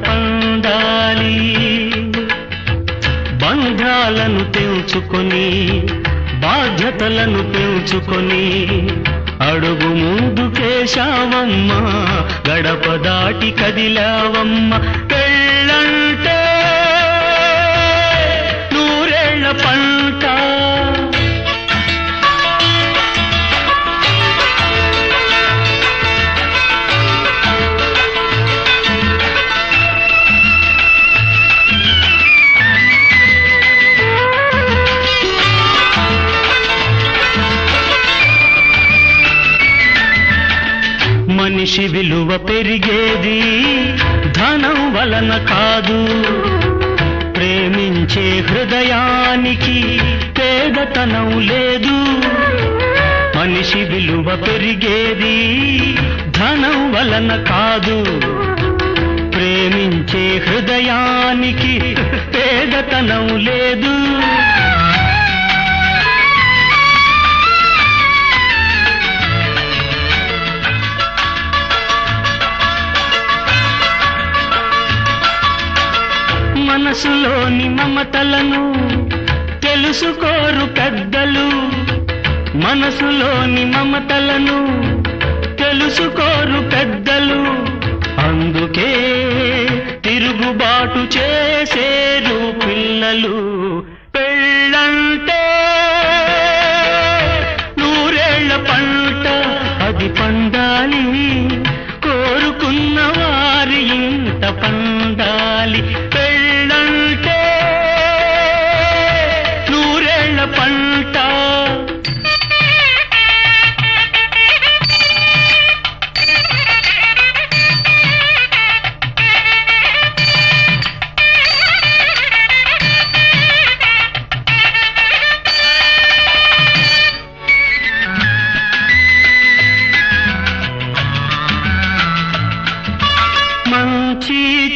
పొందాలి. బంధాలను తెంచుకొని బాధ్యతలను పెంచుకొని అడుగు ముందుకేశావమ్మ గడప దాటి కదిలావమ్మ పెళ్ళంటే మనిషి విలువ పెరిగేది ధనం వలన కాదు. ప్రేమించే హృదయానికి పేదతనం లేదు. మనిషి విలువ పెరిగేది ధనం వలన కాదు. ప్రేమించే హృదయానికి పేదతనం లేదు. మనసులోని మమతలను తెలుసుకోరు పెద్దలు. మనసులోని మమతలను తెలుసుకోరు పెద్దలు. అందుకే తిరుగుబాటు చేసేరు పిల్లలు. పెళ్ళంటే నూరేళ్ళ పంట అది పండాలి. కోరుకున్న వారి ఇంత పంట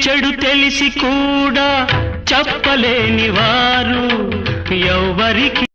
చెడు తెలిసి కూడా చెప్పలేని వారు. ఎవరికి